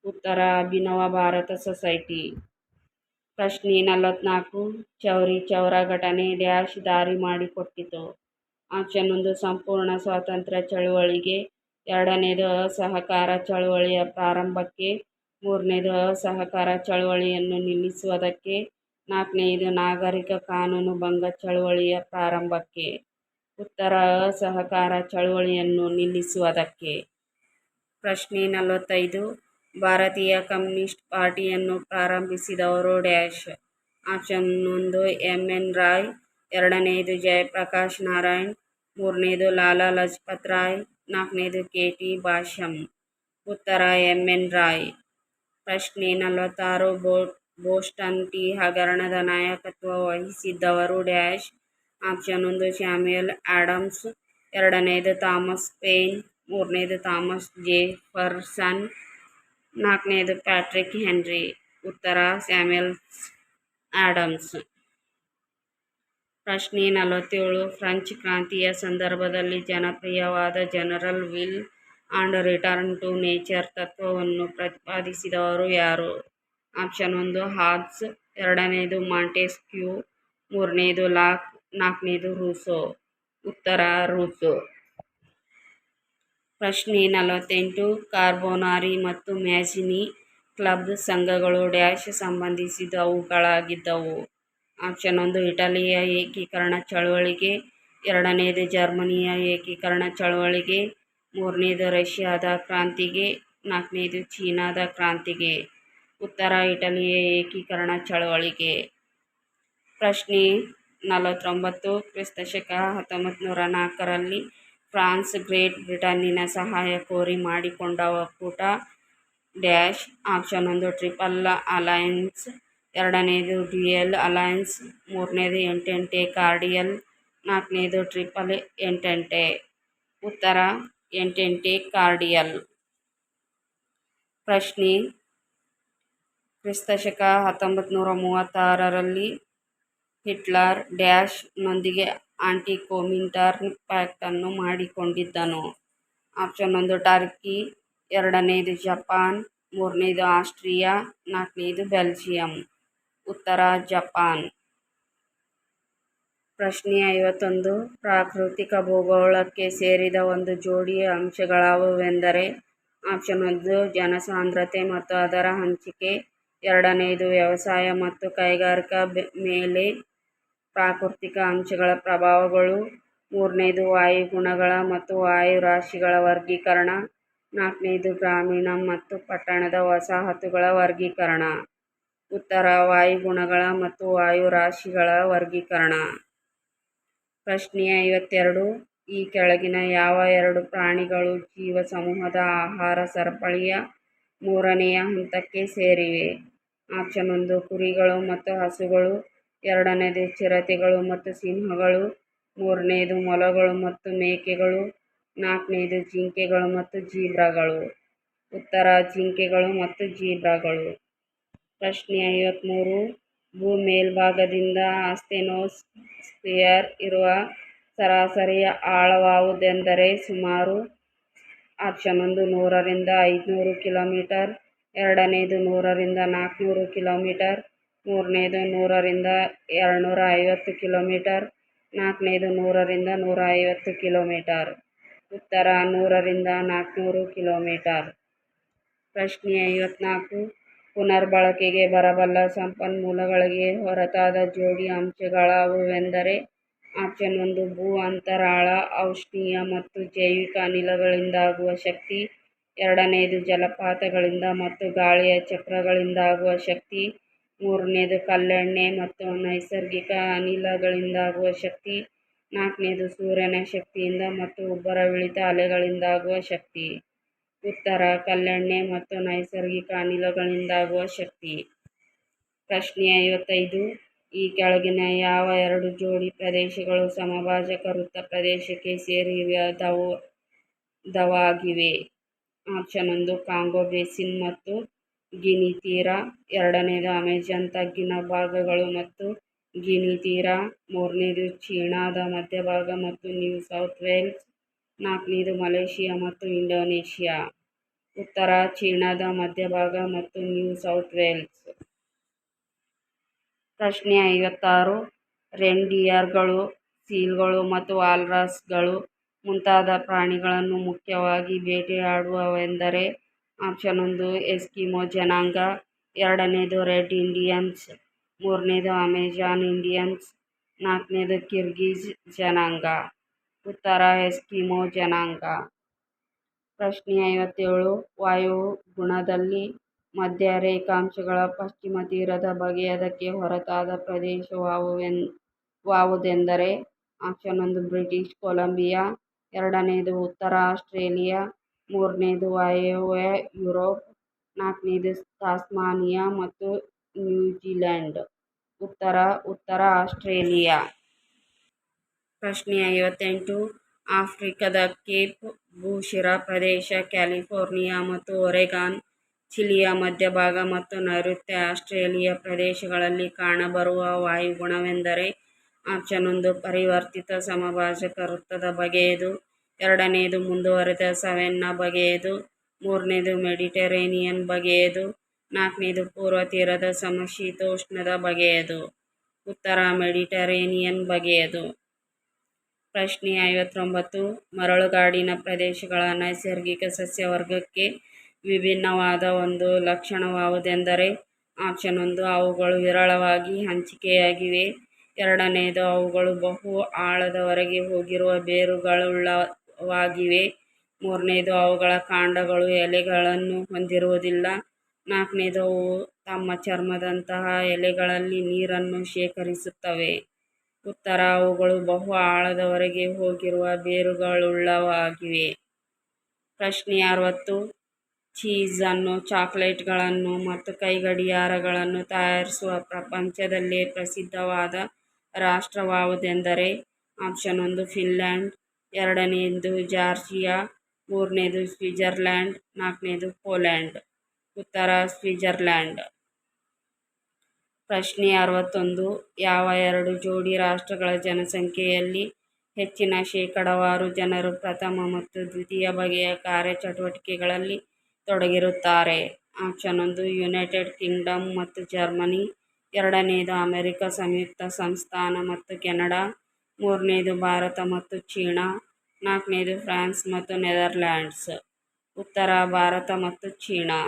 ಉತ್ತರ, ಅಭಿನವ ಭಾರತ ಸೊಸೈಟಿ ಪ್ರಶ್ನೆ ನಲವತ್ತ್ನಾಲ್ಕು ಚೌರಿ ಚೌರ ಘಟನೆ ಡ್ಯಾಶ್ ದಾರಿ ಮಾಡಿಕೊಟ್ಟಿತು. ಆಪ್ಷನ್ ಒಂದು, ಸಂಪೂರ್ಣ ಸ್ವಾತಂತ್ರ್ಯ ಚಳುವಳಿಗೆ. ಎರಡನೇದು, ಅಸಹಕಾರ ಚಳುವಳಿಯ ಪ್ರಾರಂಭಕ್ಕೆ. ಮೂರನೇದು, ಅಸಹಕಾರ ಚಳುವಳಿಯನ್ನು ನಿಲ್ಲಿಸುವುದಕ್ಕೆ. ನಾಲ್ಕನೆಯದು ನಾಗರಿಕ ಕಾನೂನು ಭಂಗ ಚಳುವಳಿಯ ಪ್ರಾರಂಭಕ್ಕೆ, ಉತ್ತರ ಅಸಹಕಾರ ಚಳುವಳಿಯನ್ನು ನಿಲ್ಲಿಸುವುದಕ್ಕೆ. ಪ್ರಶ್ನೆ ನಲವತ್ತೈದು. ಭಾರತೀಯ ಕಮ್ಯುನಿಸ್ಟ್ ಪಾರ್ಟಿಯನ್ನು ಪ್ರಾರಂಭಿಸಿದವರು ಡ್ಯಾಶ್. ಆಪ್ಷನ್ ಒಂದು ಎಂ ಎನ್. ರಾಯ್. ಎರಡನೆಯದು ಜಯಪ್ರಕಾಶ್ ನಾರಾಯಣ್. ಮೂರನೇದು, ಲಾಲಾ ಲಜಪತ್ ರಾಯ್. ನಾಲ್ಕನೇದು, ಕೆ. ಟಿ. ಭಾಷ್ಯಂ. ಉತ್ತರ, ಎಂ. ಎನ್. ರಾಯ್. ಪ್ರಶ್ನೆ ನಲವತ್ತಾರು ಬೋಸ್ಟನ್ ಟೀ ಹಗರಣದ ನಾಯಕತ್ವ ವಹಿಸಿದ್ದವರು ಡ್ಯಾಶ್ ಆಪ್ಷನ್ ಒಂದು ಸ್ಯಾಮ್ಯುಯಲ್ ಆಡಮ್ಸ್, ಎರಡನೇದು ಥಾಮಸ್ ಪೇನ್ ಮೂರನೇದು ಥಾಮಸ್ ಜೆಫರ್ಸನ್, ನಾಲ್ಕನೇದು ಪ್ಯಾಟ್ರಿಕ್ ಹೆನ್ರಿ. ಉತ್ತರ, ಸ್ಯಾಮ್ಯುಯಲ್ ಆಡಮ್ಸ್. ಪ್ರಶ್ನೆ ನಲವತ್ತೇಳು, ಫ್ರೆಂಚ್ ಕ್ರಾಂತಿಯ ಸಂದರ್ಭದಲ್ಲಿ ಜನಪ್ರಿಯವಾದ general will and return to nature ತತ್ವವನ್ನು ಪ್ರತಿಪಾದಿಸಿದವರು ಯಾರು? ಆಪ್ಷನ್ ಒಂದು ಹಾಬ್ಸ್ ಎರಡನೆಯದು ಮಾಂಟೆಸ್ಕ್ಯೂ ಮೂರನೆಯದು ಲಾಕ್. ನಾಲ್ಕನೇದು, ರೂಸೋ. ಉತ್ತರ, ರೂಸೋ. ಪ್ರಶ್ನೆ ನಲವತ್ತೆಂಟು, ಕಾರ್ಬೋನಾರಿ ಮತ್ತು ಮ್ಯಾಜಿನಿ ಕ್ಲಬ್ ಸಂಘಗಳು ಡ್ಯಾಶ್ ಸಂಬಂಧಿಸಿದವುಗಳಾಗಿದ್ದವು. ಆಪ್ಷನ್ ಒಂದು, ಇಟಲಿಯ ಏಕೀಕರಣ ಚಳವಳಿಗೆ. ಎರಡನೇದು, ಜರ್ಮನಿಯ ಏಕೀಕರಣ ಚಳವಳಿಗೆ. ಮೂರನೇದು, ರಷ್ಯಾದ ಕ್ರಾಂತಿಗೆ. ನಾಲ್ಕನೇದು, ಚೀನಾದ ಕ್ರಾಂತಿಗೆ. ಉತ್ತರ ಇಟಲಿಯ ಏಕೀಕರಣ ಚಳವಳಿಗೆ. ಪ್ರಶ್ನೆ ನಲವತ್ತೊಂಬತ್ತು ಕ್ರಿಸ್ತಶಕ ಹತ್ತೊಂಬತ್ತು ನೂರ ನಾಲ್ಕರಲ್ಲಿ ಫ್ರಾನ್ಸ್, ಗ್ರೇಟ್ ಬ್ರಿಟನ್ನಿನ ಸಹಾಯ ಕೋರಿ ಮಾಡಿಕೊಂಡ ಒಕ್ಕೂಟ ಡ್ಯಾಶ್ ಆಪ್ಷನ್ ಒಂದು, ಟ್ರಿಪಲ್ ಅಲಯನ್ಸ್ ಎರಡನೇದು, ಡ್ಯುಯಲ್ ಅಲಯನ್ಸ್ ಮೂರನೇದು, ಎಂಟೆಂಟೆ, ಕಾರ್ಡಿಯಲ್. ನಾಲ್ಕನೇದು, ಟ್ರಿಪಲ್ ಎಂಟೆಂಟೆ. ಉತ್ತರ, ಎಂಟೆಂಟೆ, ಕಾರ್ಡಿಯಲ್. ಪ್ರಶ್ನೆ ಕ್ರಿಸ್ತಶಕ ಹತ್ತೊಂಬತ್ತು ನೂರ ಮೂವತ್ತಾರರಲ್ಲಿ ಹಿಟ್ಲರ್ ಡ್ಯಾಶ್ ನೊಂದಿಗೆ ಆಂಟಿಕೊಮಿಂಟರ್ನ್ ಪ್ಯಾಕ್ಟನ್ನು ಮಾಡಿಕೊಂಡಿದ್ದನು. ಆಪ್ಷನ್ ಒಂದು, ಟರ್ಕಿ. ಎರಡನೇದು, ಜಪಾನ್. ಮೂರನೇದು, ಆಸ್ಟ್ರಿಯಾ. ನಾಲ್ಕನೇದು, ಬೆಲ್ಜಿಯಂ. ಉತ್ತರ, ಜಪಾನ್. ಪ್ರಶ್ನೆ ಐವತ್ತೊಂದು, ಪ್ರಾಕೃತಿಕ ಭೂಗೋಳಕ್ಕೆ ಸೇರಿದ ಒಂದು ಜೋಡಿ ಅಂಶಗಳಾವುವೆಂದರೆ, ಆಪ್ಷನ್ ಒಂದು, ಜನಸಾಂದ್ರತೆ ಮತ್ತು ಅದರ ಹಂಚಿಕೆ. ಎರಡನೆಯದು ವ್ಯವಸಾಯ ಮತ್ತು ಕೈಗಾರಿಕಾ ಮೇಲೆ ಪ್ರಾಕೃತಿಕ ಅಂಶಗಳ ಪ್ರಭಾವಗಳು. ಮೂರನೇದು ವಾಯುಗುಣಗಳ ಮತ್ತು ವಾಯುರಾಶಿಗಳ ವರ್ಗೀಕರಣ. ನಾಲ್ಕನೆಯದು ಗ್ರಾಮೀಣ ಮತ್ತು ಪಟ್ಟಣದ ವಸಾಹತುಗಳ ವರ್ಗೀಕರಣ. ಉತ್ತರ ವಾಯುಗುಣಗಳ ಮತ್ತು ವಾಯುರಾಶಿಗಳ ವರ್ಗೀಕರಣ. ಪ್ರಶ್ನೆ ಐವತ್ತೆರಡು, ಈ ಕೆಳಗಿನ ಯಾವ ಎರಡು ಪ್ರಾಣಿಗಳು ಜೀವ ಸಮೂಹದ ಆಹಾರ ಸರಪಳಿಯ ಮೂರನೆಯ ಹಂತಕ್ಕೆ ಸೇರಿವೆ? ಆಪ್ಷನ್ ಒಂದು ಕುರಿಗಳು ಮತ್ತು ಹಸುಗಳು, ಎರಡನೇದು ಚಿರತೆಗಳು ಮತ್ತು ಸಿಂಹಗಳು, ಮೂರನೇದು ಮೊಲಗಳು ಮತ್ತು ಮೇಕೆಗಳು, ನಾಲ್ಕನೇದು ಜಿಂಕೆಗಳು ಮತ್ತು ಜೀಬ್ರಾಗಳು. ಉತ್ತರ, ಜಿಂಕೆಗಳು ಮತ್ತು ಜೀಬ್ರಾಗಳು. ಪ್ರಶ್ನೆ ಐವತ್ತ್ಮೂರು ಆಸ್ತೆನೋಸ್ ಸ್ಪಿಯರ್ ಇರುವ ಸರಾಸರಿ ಆಳವಾವುದೆಂದರೆ ಸುಮಾರು ಆಪ್ಷನ್ ಒಂದು ನೂರರಿಂದ ಐದುನೂರು ಕಿಲೋಮೀಟರ್ ಎರಡನೆಯದು ನೂರರಿಂದ ನಾಲ್ಕುನೂರು ಕಿಲೋಮೀಟರ್, ಮೂರನೇದು ನೂರರಿಂದ ಎರಡುನೂರ ಐವತ್ತು ಕಿಲೋಮೀಟರ್, ನಾಲ್ಕನೇದು ನೂರರಿಂದ ನೂರ ಐವತ್ತು ಕಿಲೋಮೀಟರ್. ಉತ್ತರ ನೂರರಿಂದ ನಾಲ್ಕುನೂರು ಕಿಲೋಮೀಟರ್. ಪ್ರಶ್ನೆ ಐವತ್ತ್ನಾಲ್ಕು ಪುನರ್ಬಳಕೆಗೆ ಬರಬಲ್ಲ ಸಂಪನ್ಮೂಲಗಳಿಗೆ ಹೊರತಾದ ಜೋಡಿ ಅಂಶಗಳಾವುವೆಂದರೆ ಆಪ್ಷನ್ ಒಂದು ಭೂ ಅಂತರಾಳ, ಔಷ್ಣೀಯ ಮತ್ತು ಜೈವಿಕ ಅನಿಲಗಳಿಂದಾಗುವ ಶಕ್ತಿ ಎರಡನೆಯದು ಜಲಪಾತಗಳಿಂದ ಮತ್ತು ಗಾಳಿಯ ಚಕ್ರಗಳಿಂದಾಗುವ ಶಕ್ತಿ ಮೂರನೆಯದು ಕಲ್ಲೆಣ್ಣೆ ಮತ್ತು ನೈಸರ್ಗಿಕ ಅನಿಲಗಳಿಂದಾಗುವ ಶಕ್ತಿ, ನಾಲ್ಕನೇದು ಸೂರ್ಯನ ಶಕ್ತಿಯಿಂದ ಮತ್ತು ಉಬ್ಬರವಿಳಿತ ಅಲೆಗಳಿಂದಾಗುವ ಶಕ್ತಿ, ಉತ್ತರ ಕಲ್ಲೆಣ್ಣೆ ಮತ್ತು ನೈಸರ್ಗಿಕ ಅನಿಲಗಳಿಂದಾಗುವ ಶಕ್ತಿ. ಪ್ರಶ್ನೆ ಐವತ್ತೈದು, ಈ ಕೆಳಗಿನ ಯಾವ ಎರಡು ಜೋಡಿ ಪ್ರದೇಶಗಳು ಸಮಭಾಜಕ ವೃತ್ತ ಪ್ರದೇಶಕ್ಕೆ ಸೇರಿದವಾಗಿವೆ ಆಪ್ಷನ್ ಒಂದು ಕಾಂಗೋ ಬೇಸಿನ್ ಮತ್ತು ಗಿನಿ ತೀರ, ಎರಡನೇದು ಅಮೆಜಾನ್ ತಗ್ಗಿನ ಭಾಗಗಳು ಮತ್ತು ಗಿನಿ ತೀರ, ಮೂರನೇದು ಚೀನಾದ ಮಧ್ಯಭಾಗ ಮತ್ತು ನ್ಯೂ ಸೌತ್ ವೇಲ್ಸ್, ನಾಲ್ಕನೇದು ಮಲೇಷಿಯಾ ಮತ್ತು ಇಂಡೋನೇಷಿಯಾ. ಉತ್ತರ ಚೀನಾದ ಮಧ್ಯಭಾಗ ಮತ್ತು ನ್ಯೂ ಸೌತ್ ವೇಲ್ಸ್. ಪ್ರಶ್ನೆ ಐವತ್ತಾರು, ರೆಂಡಿಯರ್ಗಳು, ಸೀಲ್ಗಳು ಮತ್ತು ವಾಲ್ರಸ್ಗಳು ಮುಂತಾದ ಪ್ರಾಣಿಗಳನ್ನು ಮುಖ್ಯವಾಗಿ ಬೇಟೆಯಾಡುವವೆಂದರೆ ಆಪ್ಷನ್ ಒಂದು ಎಸ್ಕಿಮೋ ಜನಾಂಗ, ಎರಡನೇದು ರೆಡ್ ಇಂಡಿಯನ್ಸ್, ಮೂರನೇದು ಅಮೆಜಾನ್ ಇಂಡಿಯನ್ಸ್, ನಾಲ್ಕನೇದು ಕಿರ್ಗಿಜ್ ಜನಾಂಗ. ಉತ್ತರ, ಎಸ್ಕಿಮೋ ಜನಾಂಗ. ಪ್ರಶ್ನೆ ಐವತ್ತೇಳು ವಾಯುಗುಣದಲ್ಲಿ ಮಧ್ಯ ರೇಖಾಂಶಗಳ ಪಶ್ಚಿಮ ತೀರದ ಬಗೆ ಅದಕ್ಕೆ ಹೊರತಾದ ಪ್ರದೇಶವಾವುವೆನ್, ವಾವುದೆಂದರೆ ಆಪ್ಷನ್ ಒಂದು ಬ್ರಿಟಿಷ್ ಕೊಲಂಬಿಯಾ ಎರಡನೇದು ಉತ್ತರ, ಆಸ್ಟ್ರೇಲಿಯಾ. ಮೂರನೇದು ವಾಯುವ್ಯ ಯುರೋಪ್. ನಾಲ್ಕನೇದು ತಾಸ್ಮಾನಿಯಾ ಮತ್ತು ನ್ಯೂಜಿಲ್ಯಾಂಡ್. ಉತ್ತರ ಉತ್ತರ ಆಸ್ಟ್ರೇಲಿಯಾ. ಪ್ರಶ್ನೆ ಐವತ್ತೆಂಟು, ಆಫ್ರಿಕಾದ ಕೇಪ್ ಭೂಶಿರ ಪ್ರದೇಶ ಕ್ಯಾಲಿಫೋರ್ನಿಯಾ ಮತ್ತು ಒರೆಗಾನ್, ಚಿಲಿಯ ಮಧ್ಯಭಾಗ ಮತ್ತು ನೈಋತ್ಯ ಆಸ್ಟ್ರೇಲಿಯಾ ಪ್ರದೇಶಗಳಲ್ಲಿ ಕಾಣಬರುವ ವಾಯುಗುಣವೆಂದರೆ ಆಪ್ಷನ್ ಒಂದು ಪರಿವರ್ತಿತ ಸಮಭಾಜಕ ವೃತ್ತದ ಬಗೆಯದು. ಎರಡನೆಯದು ಮುಂದುವರೆದ ಸವೆನ್ನ ಬಗೆಯದು. ಮೂರನೇದು ಮೆಡಿಟರೇನಿಯನ್ ಬಗೆಯದು. ನಾಲ್ಕನೇದು ಪೂರ್ವ ತೀರದ ಸಮಶೀತೋಷ್ಣದ ಬಗೆಯದು. ಉತ್ತರ ಮೆಡಿಟರೇನಿಯನ್ ಬಗೆಯದು. ಪ್ರಶ್ನೆ ಐವತ್ತೊಂಬತ್ತು. ಮರಳುಗಾಡಿನ ಪ್ರದೇಶಗಳ ನೈಸರ್ಗಿಕ ಸಸ್ಯವರ್ಗಕ್ಕೆ ವಿಭಿನ್ನವಾದ ಒಂದು ಲಕ್ಷಣವಾವುದೆಂದರೆ, ಆಪ್ಷನ್ ಒಂದು, ಅವುಗಳು ವಿರಳವಾಗಿ ಹಂಚಿಕೆಯಾಗಿವೆ. ಎರಡನೇದು, ಅವುಗಳು ಬಹು ಆಳದವರೆಗೆ ಹೋಗಿರುವ ಬೇರುಗಳುಳ್ಳವಾಗಿವೆ. ಮೂರನೆಯದು ಅವುಗಳ ಕಾಂಡಗಳು ಎಲೆಗಳನ್ನು ಹೊಂದಿರುವುದಿಲ್ಲ. ನಾಲ್ಕನೇದು, ಅವು ತಮ್ಮ ಚರ್ಮದಂತಹ ಎಲೆಗಳಲ್ಲಿ ನೀರನ್ನು ಶೇಖರಿಸುತ್ತವೆ. ಉತ್ತರ, ಅವುಗಳು ಬಹು ಆಳದವರೆಗೆ ಹೋಗಿರುವ ಬೇರುಗಳುಳ್ಳವಾಗಿವೆ. ಪ್ರಶ್ನೆ ಅರವತ್ತು. ಚೀಸನ್ನು, ಚಾಕ್ಲೇಟ್ಗಳನ್ನು ಮತ್ತು ಕೈಗಡಿಯಾರಗಳನ್ನು ತಯಾರಿಸುವ ಪ್ರಪಂಚದಲ್ಲೇ ಪ್ರಸಿದ್ಧವಾದ ರಾಷ್ಟ್ರವಾವುದೆಂದರೆ ಆಪ್ಷನ್ ಒಂದು ಫಿನ್ಲ್ಯಾಂಡ್ ಎರಡನೆಯದು ಜಾರ್ಜಿಯಾ, ಮೂರನೇದು ಸ್ವಿಜರ್ಲ್ಯಾಂಡ್, ನಾಲ್ಕನೇದು ಪೋಲ್ಯಾಂಡ್. ಉತ್ತರ ಸ್ವಿಜರ್ಲ್ಯಾಂಡ್. ಪ್ರಶ್ನೆ ಅರವತ್ತೊಂದು. ಯಾವ ಎರಡು ಜೋಡಿ ರಾಷ್ಟ್ರಗಳ ಜನಸಂಖ್ಯೆಯಲ್ಲಿ ಹೆಚ್ಚಿನ ಶೇಕಡಾವಾರು ಜನರು ಪ್ರಥಮ ಮತ್ತು ದ್ವಿತೀಯ ಬಗೆಯ ಕಾರ್ಯಚಟುವಟಿಕೆಗಳಲ್ಲಿ ತೊಡಗಿರುತ್ತಾರೆ? ಆಪ್ಷನ್ ಒಂದು ಯುನೈಟೆಡ್ ಕಿಂಗ್ಡಮ್ ಮತ್ತು ಜರ್ಮನಿ. ಎರಡನೇದು ಅಮೆರಿಕ ಸಂಯುಕ್ತ ಸಂಸ್ಥಾನ ಮತ್ತು ಕೆನಡಾ, ಮೂರನೇದು ಭಾರತ ಮತ್ತು ಚೀನಾ, ನಾಲ್ಕನೇದು ಫ್ರಾನ್ಸ್ ಮತ್ತು ನೆದರ್ಲ್ಯಾಂಡ್ಸ್. ಉತ್ತರ ಭಾರತ ಮತ್ತು ಚೀನಾ.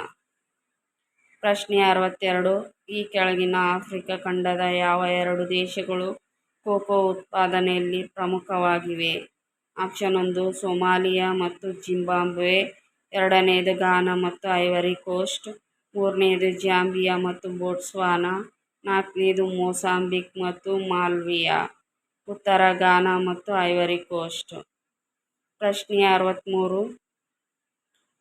ಪ್ರಶ್ನೆ ಅರವತ್ತೆರಡು, ಈ ಕೆಳಗಿನ ಆಫ್ರಿಕಾ ಖಂಡದ ಯಾವ ಎರಡು ದೇಶಗಳು ಕೋಕೋ ಉತ್ಪಾದನೆಯಲ್ಲಿ ಪ್ರಮುಖವಾಗಿವೆ? ಆಪ್ಷನ್ ಒಂದು, ಸೋಮಾಲಿಯಾ ಮತ್ತು ಜಿಂಬಾಬ್ವೆ. ಎರಡನೇದು ಗಾನ ಮತ್ತು ಐವರಿ ಕೋಸ್ಟ್. ಮೂರನೇದು ಜಾಂಬಿಯಾ ಮತ್ತು ಬೋಟ್ಸ್ವಾನಾ. ನಾಲ್ಕನೇದು ಮೊಸಾಂಬಿಕ್ ಮತ್ತು ಮಾಲ್ವಿಯಾ. ಉತ್ತರ ಗಾನಾ ಮತ್ತು ಐವರಿ ಕೋಸ್ಟ್. ಪ್ರಶ್ನೆ ಅರವತ್ತ್ಮೂರು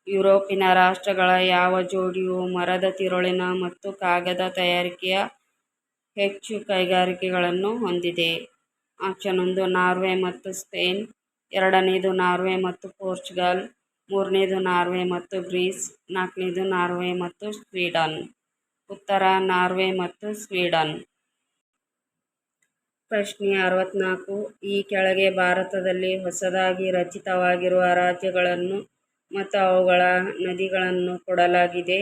ಯುರೋಪಿನ ರಾಷ್ಟ್ರಗಳ ಯಾವ ಜೋಡಿಯು ಮರದ ತಿರುಳಿನ ಮತ್ತು ಕಾಗದ ತಯಾರಿಕೆಯ ಹೆಚ್ಚು ಕೈಗಾರಿಕೆಗಳನ್ನು ಹೊಂದಿದೆ? ಆಪ್ಷನ್ ಒಂದು, ನಾರ್ವೆ ಮತ್ತು ಸ್ಪೇನ್. ಎರಡನೇದು, ನಾರ್ವೆ ಮತ್ತು ಪೋರ್ಚುಗಲ್. ಮೂರನೇದು, ನಾರ್ವೆ ಮತ್ತು ಗ್ರೀಸ್. ನಾಲ್ಕನೇದು, ನಾರ್ವೆ ಮತ್ತು ಸ್ವೀಡನ್. ಉತ್ತರ ನಾರ್ವೆ ಮತ್ತು ಸ್ವೀಡನ್. ಪ್ರಶ್ನೆ ಅರವತ್ತ್ನಾಲ್ಕು ಈ ಕೆಳಗೆ ಭಾರತದಲ್ಲಿ ಹೊಸದಾಗಿ ರಚಿತವಾಗಿರುವ ರಾಜ್ಯಗಳನ್ನು ಮತ್ತು ಅವುಗಳ ನದಿಗಳನ್ನು ಕೊಡಲಾಗಿದೆ.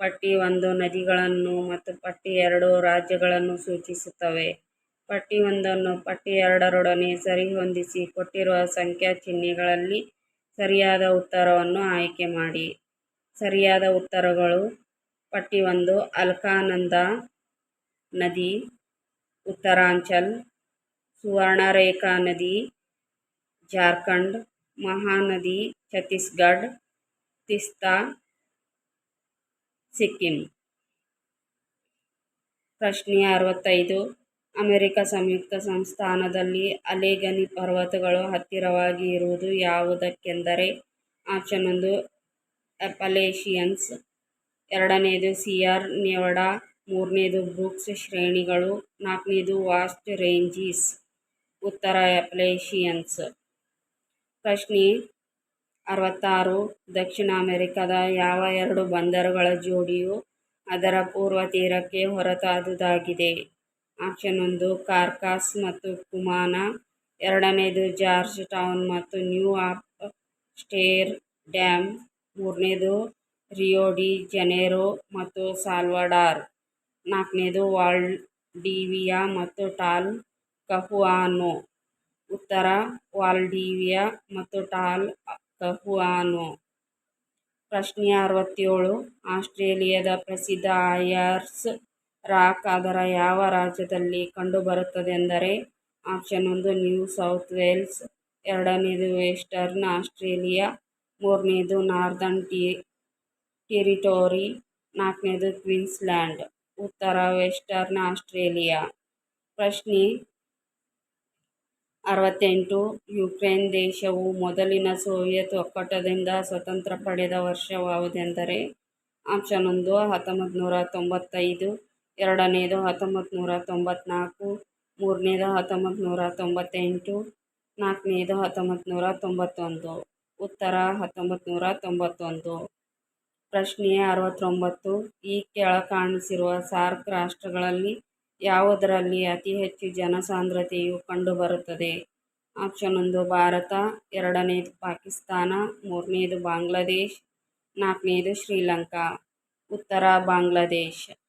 ಪಟ್ಟಿ ಒಂದು ನದಿಗಳನ್ನು ಮತ್ತು ಪಟ್ಟಿ ಎರಡು ರಾಜ್ಯಗಳನ್ನು ಸೂಚಿಸುತ್ತವೆ. ಪಟ್ಟಿ ಒಂದನ್ನು ಪಟ್ಟಿ ಎರಡರೊಡನೆ ಸರಿಹೊಂದಿಸಿ ಕೊಟ್ಟಿರುವ ಸಂಖ್ಯಾ ಚಿಹ್ನೆಗಳಲ್ಲಿ ಸರಿಯಾದ ಉತ್ತರವನ್ನು ಆಯ್ಕೆ ಮಾಡಿ. ಸರಿಯಾದ ಉತ್ತರಗಳು ಪಟ್ಟಿ ಒಂದು ಅಲ್ಕಾನಂದ ನದಿ, ಉತ್ತರಾಂಚಲ್, ಸುವರ್ಣರೇಖಾ ನದಿ, ಜಾರ್ಖಂಡ್, ಮಹಾನದಿ, ಛತ್ತೀಸ್ಗಢ, ತಿಸ್ತಾ, ಸಿಕ್ಕಿಂ. ಪ್ರಶ್ನೆ ಅರವತ್ತೈದು. ಅಮೆರಿಕ ಸಂಯುಕ್ತ ಸಂಸ್ಥಾನದಲ್ಲಿ ಅಲೆಗನಿ ಪರ್ವತಗಳು ಹತ್ತಿರವಾಗಿ ಇರುವುದು ಯಾವುದಕ್ಕೆಂದರೆ, ಆಪ್ಷನ್ ಒಂದು ಅಪಲೇಶಿಯನ್ಸ್ ಎರಡನೇದು ಸಿಯರ್ ನೆವಡಾ, ಮೂರನೇದು ಬ್ರೂಕ್ಸ್ ಶ್ರೇಣಿಗಳು, ನಾಲ್ಕನೇದು ವಾಸ್ಟ್ ರೇಂಜೀಸ್. ಉತ್ತರ, ಅಪ್ಲೇಷಿಯನ್ಸ್. ಪ್ರಶ್ನೆ, ಅರವತ್ತಾರು, ದಕ್ಷಿಣ ಅಮೆರಿಕದ ಯಾವ ಎರಡು ಬಂದರುಗಳ ಜೋಡಿಯು ಅದರ ಪೂರ್ವ ತೀರಕ್ಕೆ ಹೊರತಾದುದಾಗಿದೆ? ಆಪ್ಷನ್ ಒಂದು, ಕಾರ್ಕಾಸ್ ಮತ್ತು ಕುಮಾನ. ಎರಡನೇದು, ಜಾರ್ಜ್ ಟೌನ್ ಮತ್ತು ನ್ಯೂ ಸ್ಟೇರ್ ಡ್ಯಾಮ್. ಮೂರನೇದು ರಿಯೋ ಡಿ ಜನೇರೋ ಮತ್ತು ಸಾಲ್ವಡಾರ್. ನಾಲ್ಕನೇದು ವಾಲ್ಡೀವಿಯಾ ಮತ್ತು ಟಾಲ್ ಕಹುಆನೊ. ಉತ್ತರ, ವಾಲ್ಡೀವಿಯಾ ಮತ್ತು ಟಾಲ್ ಕಹುಆನೊ. ಪ್ರಶ್ನೆ ಅರವತ್ತೇಳು, ಆಸ್ಟ್ರೇಲಿಯಾದ ಪ್ರಸಿದ್ಧ ಆಯರ್ಸ್ ರಾಕ್ ಅದರ ಯಾವ ರಾಜ್ಯದಲ್ಲಿ ಕಂಡುಬರುತ್ತದೆಂದರೆ ಆಪ್ಷನ್ ಒಂದು ನ್ಯೂ ಸೌತ್ ವೇಲ್ಸ್, ಎರಡನೇದು ವೆಸ್ಟರ್ನ್ ಆಸ್ಟ್ರೇಲಿಯಾ, ಮೂರನೇದು ನಾರ್ದರ್ನ್ ಟೆರಿಟೋರಿ. ನಾಲ್ಕನೇದು ಕ್ವೀನ್ಸ್ಲ್ಯಾಂಡ್ ಉತ್ತರ ವೆಸ್ಟರ್ನ್ ಆಸ್ಟ್ರೇಲಿಯಾ. ಪ್ರಶ್ನೆ, ಅರವತ್ತೆಂಟು, ಯುಕ್ರೇನ್ ದೇಶವು ಮೊದಲಿನ ಸೋವಿಯತ್ ಒಕ್ಕೂಟದಿಂದ ಸ್ವತಂತ್ರ ಪಡೆದ ವರ್ಷವಾವುದೆಂದರೆ, ಆಪ್ಷನ್ ಒಂದು ಹತ್ತೊಂಬತ್ತು ನೂರ ತೊಂಬತ್ತೈದು, ಎರಡನೇದು ಹತ್ತೊಂಬತ್ತು ನೂರ ತೊಂಬತ್ತ್ನಾಲ್ಕು ಮೂರನೇದು ಹತ್ತೊಂಬತ್ತು ನೂರ ತೊಂಬತ್ತೆಂಟು, ನಾಲ್ಕನೇದು ಹತ್ತೊಂಬತ್ತು ನೂರ ತೊಂಬತ್ತೊಂದು. ಉತ್ತರ ಹತ್ತೊಂಬತ್ತು ನೂರ ತೊಂಬತ್ತೊಂದು. ಪ್ರಶ್ನೆ ಅರವತ್ತೊಂಬತ್ತು. ಈ ಕೆಳಕಾಣಿಸಿರುವ ಸಾರ್ಕ್ ರಾಷ್ಟ್ರಗಳಲ್ಲಿ ಯಾವುದರಲ್ಲಿ ಅತಿ ಹೆಚ್ಚು ಜನಸಾಂದ್ರತೆಯು ಕಂಡುಬರುತ್ತದೆ? ಆಪ್ಷನ್ ಒಂದು, ಭಾರತ. ಎರಡನೇದು, ಪಾಕಿಸ್ತಾನ. ಮೂರನೇದು, ಬಾಂಗ್ಲಾದೇಶ್. ನಾಲ್ಕನೇದು, ಶ್ರೀಲಂಕಾ. ಉತ್ತರ, ಬಾಂಗ್ಲಾದೇಶ್.